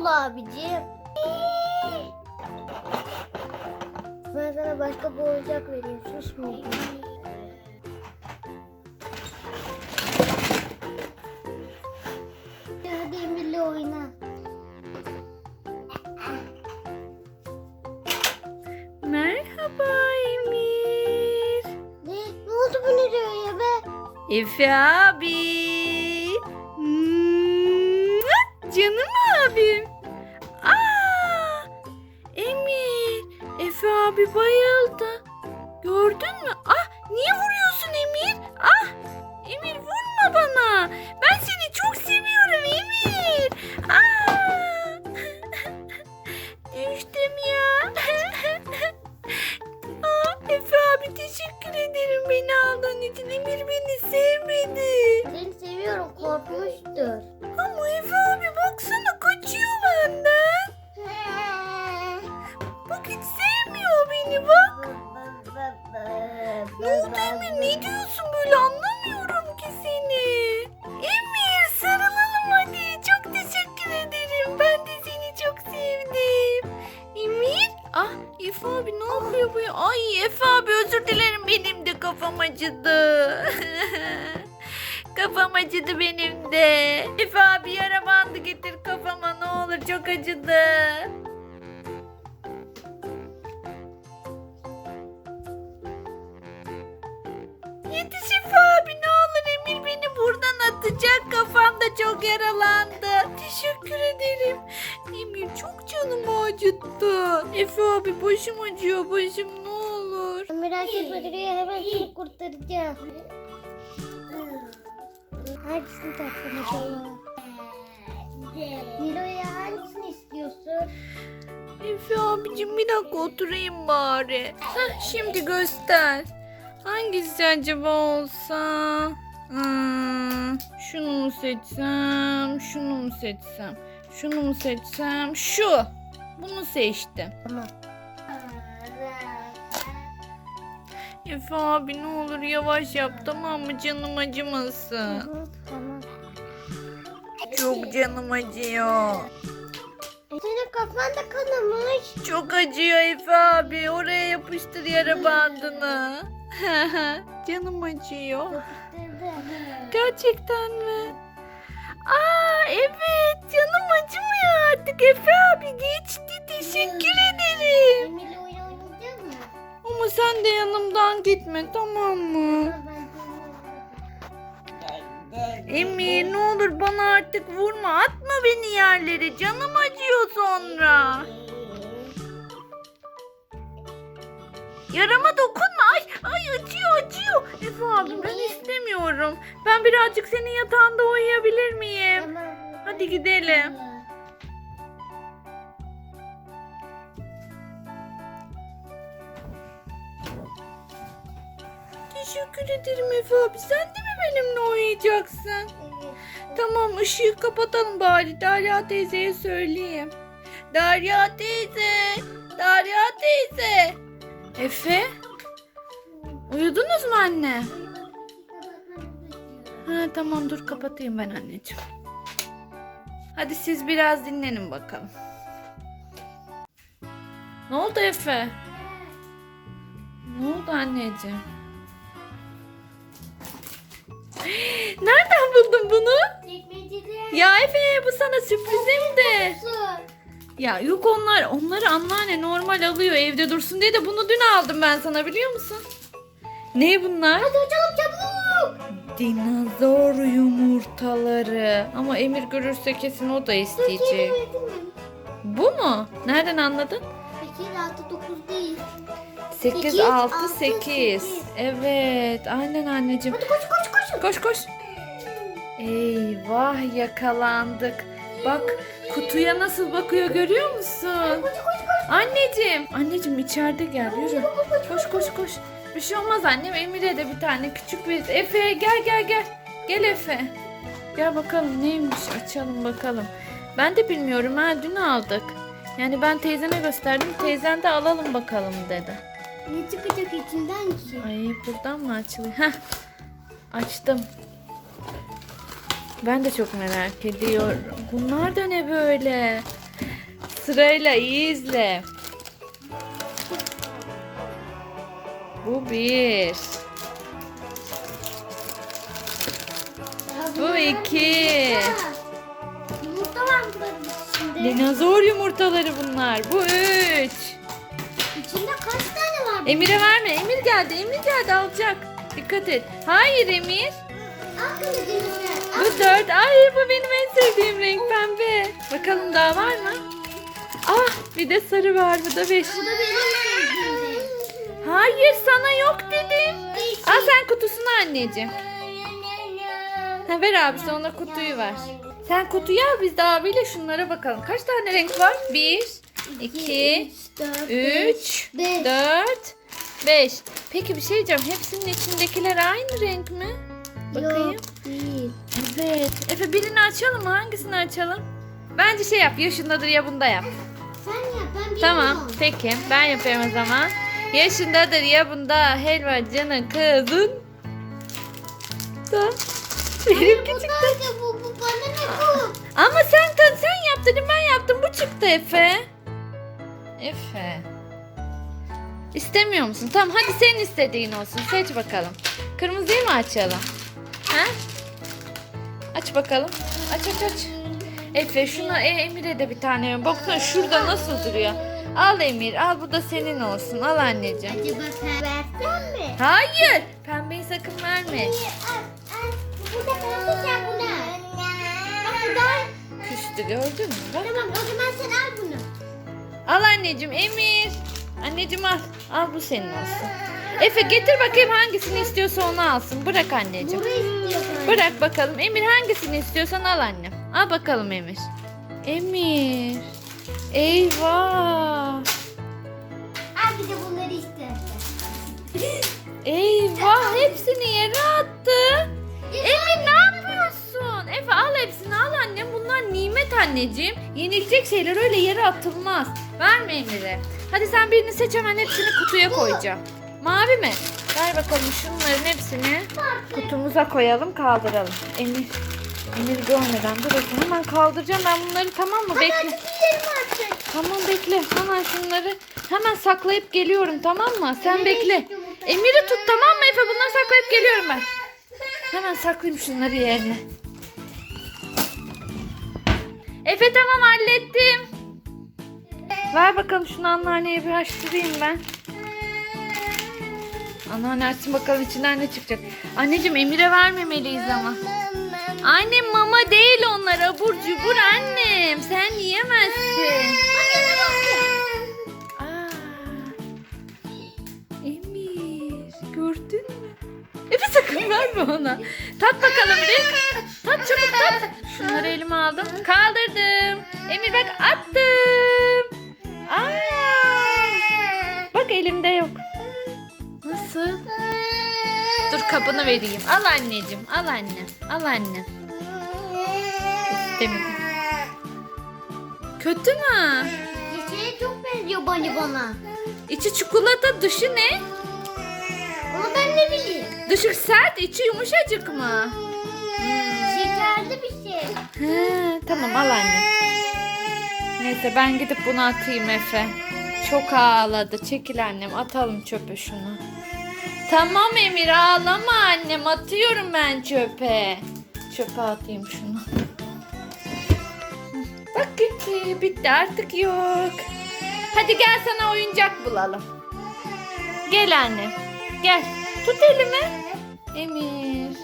ol abicim. Ben sana başka bir oyuncak vereyim. Susmayayım. Hadi Emir'le oyna. Merhaba Emir. Ne? Ne oldu bu ne diyor ya be? Efe abi. Abi bayıldı. Efe abi ne yapıyor bu ya? Ay Efe abi özür dilerim benim de kafam acıdı. kafam acıdı benim de. Efe abi yara bandı getir kafama ne olur çok acıdı. Yetiş Efe abi ne olur Emir beni buradan atacak kafam da çok yaralandı. Teşekkür ederim. Emir çok canımı acıttı. Efe abi başım acıyor başım ne olur. Merak etme Dire'ye hemen seni kurtaracağım. Hangisini taktın acaba? Nilo'ya hangisini istiyorsun? Efe abicim bir dakika oturayım bari. Heh, şimdi göster. Hangisi acaba olsa? Hmm, şunu mu seçsem? Şunu mu seçsem? Şunu mu seçsem? Şu. Bunu seçtim. Tamam. Efe abi ne olur yavaş yap tamam mı canım acımasın. tamam. Çok canım acıyor. Senin kafan da kanamış. Çok acıyor Efe abi. Oraya yapıştır yara bandını. canım acıyor. Gerçekten mi? Aa evet canım acımıyor artık Efe abi geçti teşekkür ederim. Emir'le oyun oynayacak mı? Ama sen de yanımdan gitme tamam mı? Emir ne olur bana artık vurma atma beni yerlere canım acıyor sonra. Yarama dokunma istemiyorum. Ben birazcık senin yatağında uyuyabilir miyim? Tamam. Hadi gidelim. Teşekkür ederim Efe abi. Sen de mi benimle uyuyacaksın? Evet. Tamam ışığı kapatalım bari. Derya teyzeye söyleyeyim. Derya teyze. Derya teyze. Efe. Uyudunuz mu anne? Ha tamam dur kapatayım ben anneciğim. Hadi siz biraz dinlenin bakalım. Ne oldu Efe? Ne oldu anneciğim? Nereden buldun bunu? Çekmecede. Ya Efe bu sana sürprizimdi. Ya yok onlar onları anneanne normal alıyor evde dursun diye de bunu dün aldım ben sana biliyor musun? Ne bunlar? Hadi açalım çabuk. Dinozor yumurtaları. Ama Emir görürse kesin o da isteyecek. Bu mu? Nereden anladın? 8, 6, 9 değil. 8, Sekiz, 6, altı, 8. sekiz. Evet aynen anneciğim. Hadi koş koş koş. Koş koş. Eyvah yakalandık. Bak kutuya nasıl bakıyor görüyor musun? Koş koş koş. Anneciğim. Anneciğim içeride gel yürü. Koş koş koş. Bir şey olmaz annem Emir'e de bir tane küçük bir Efe gel gel gel. Gel Efe. Gel bakalım neymiş açalım bakalım. Ben de bilmiyorum ha dün aldık. Yani ben teyzeme gösterdim teyzen de alalım bakalım dedi. Ne çıkacak içinden ki? Ay buradan mı açılıyor? Heh. Açtım. Ben de çok merak ediyorum. Bunlar da ne böyle? Sırayla iyi izle. Bu bir. Bu iki. Yumurta var bunların içinde. Dinozor yumurtaları bunlar. Bu üç. İçinde kaç tane var? Emir'e verme. Emir geldi. Emir geldi alacak. Dikkat et. Hayır Emir. Bu dört. Ay bu benim en sevdiğim renk pembe. Bakalım daha var mı? Ah bir de sarı var. Bu da beş. Bu da benim. Hayır sana yok dedim. Al sen kutusunu anneciğim. Ha, ver abi ona kutuyu ver. Sen kutuyu al biz de abiyle şunlara bakalım. Kaç tane renk var? Bir, iki, üç, dört, beş. Peki bir şey diyeceğim. Hepsinin içindekiler aynı renk mi? Bakayım. Yok değil. Evet. Efe birini açalım mı? Hangisini açalım? Bence şey yap. Ya şundadır ya bunda yap. Sen yap ben bilmiyorum. Tamam. Peki. Ben yapıyorum o zaman. Yaşındadır ya bunda helvacının kızın da benimki Bu çıktı. da bu, bu bana ne bu? Ama sen tan sen yap dedim ben yaptım bu çıktı Efe. Efe. İstemiyor musun? Tamam hadi senin istediğin olsun. Seç bakalım. Kırmızıyı mı açalım? Ha? Aç bakalım. Aç aç aç. Efe şuna e, Emir'e de bir tane. Baksana şurada nasıl duruyor. Al Emir al bu da senin olsun. Al anneciğim. Acaba sen versen mi? Hayır. Pembeyi sakın verme. Bu da pembe sen buna. Bak bu da. Küstü gördün mü? Bak. Tamam o zaman sen al bunu. Al anneciğim Emir. Anneciğim al. Al bu senin olsun. Efe getir bakayım hangisini istiyorsa onu alsın. Bırak anneciğim. Bunu istiyorum. Bırak bakalım. Emir hangisini istiyorsan al annem. Al bakalım Emir. Emir. Eyvah. Al bir de bunları istersen. Eyvah hepsini yere attı. Emir ne yapıyorsun? Efe al hepsini al annem. Bunlar nimet anneciğim. Yenilecek şeyler öyle yere atılmaz. Verme Emir'e. Hadi sen birini seç hemen hepsini kutuya koyacağım. Mavi mi? Ver bakalım şunların hepsini kutumuza koyalım kaldıralım. Emir. Emir görmeden dur bakayım. Hemen kaldıracağım ben bunları tamam mı? Bekle. Tamam bekle. Hemen şunları hemen saklayıp geliyorum tamam mı? Sen bekle. Emir'i tut tamam mı Efe? Bunları saklayıp geliyorum ben. Hemen saklayayım şunları yerine. Efe tamam hallettim. Ver bakalım şunu anneanneye bir açtırayım ben. Anneanne açsın bakalım içinden ne çıkacak. Anneciğim Emir'e vermemeliyiz ama. Annem mama değil onlar abur cubur annem. Sen yiyemezsin. Emir gördün mü? Efe sakın verme ona. Tat bakalım bir. Tat çabuk tat. Şunları elime aldım. Kaldırdım. Emir bak attım. Aa, bak elimde yok. Nasıl? Dur kabını vereyim. Al anneciğim. Al anne. Al anne. İstemedim. Kötü mü? Geçeye çok benziyor bana bana. İçi çikolata, dışı ne? Ama ben ne bileyim. Dışı sert, içi yumuşacık mı? Şekerli bir şey. He, tamam al anne. Neyse ben gidip bunu atayım Efe. Çok ağladı. Çekil annem atalım çöpe şunu. Tamam Emir ağlama annem atıyorum ben çöpe. Çöpe atayım şunu. Bak gitti bitti artık yok. Hadi gel sana oyuncak bulalım. Gel anne. Gel. Tut elimi. Emir.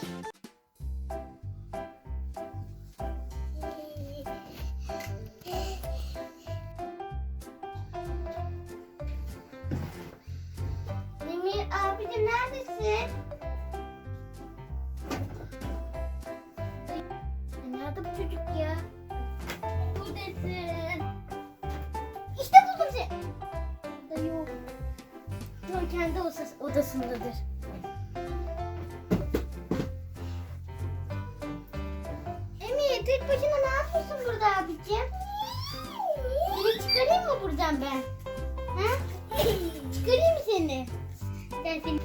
Buradasın. İşte buldum seni. Burada yok. Şu an kendi odası- odasındadır. Emir tek başına ne yapıyorsun burada abicim? Seni çıkarayım mı buradan ben? Ha? Çıkarayım seni? Gel seni.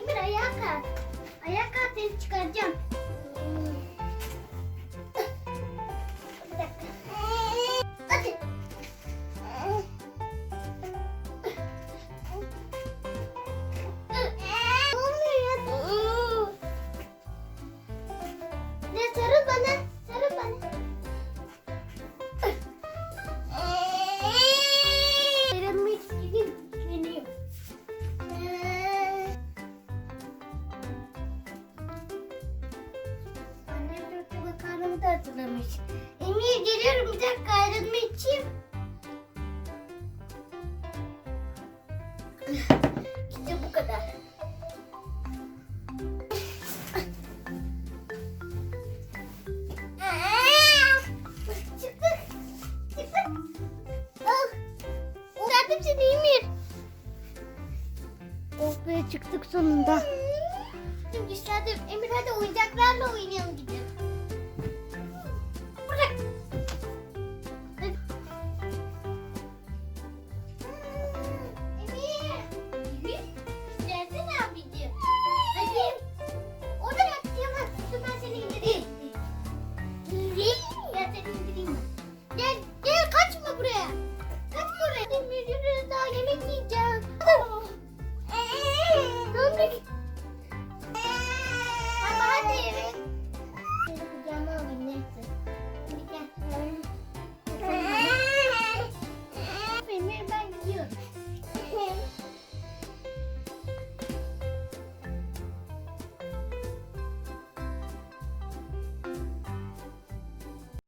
Emir ayağa kalk. Ayağa kalk seni çıkaracağım.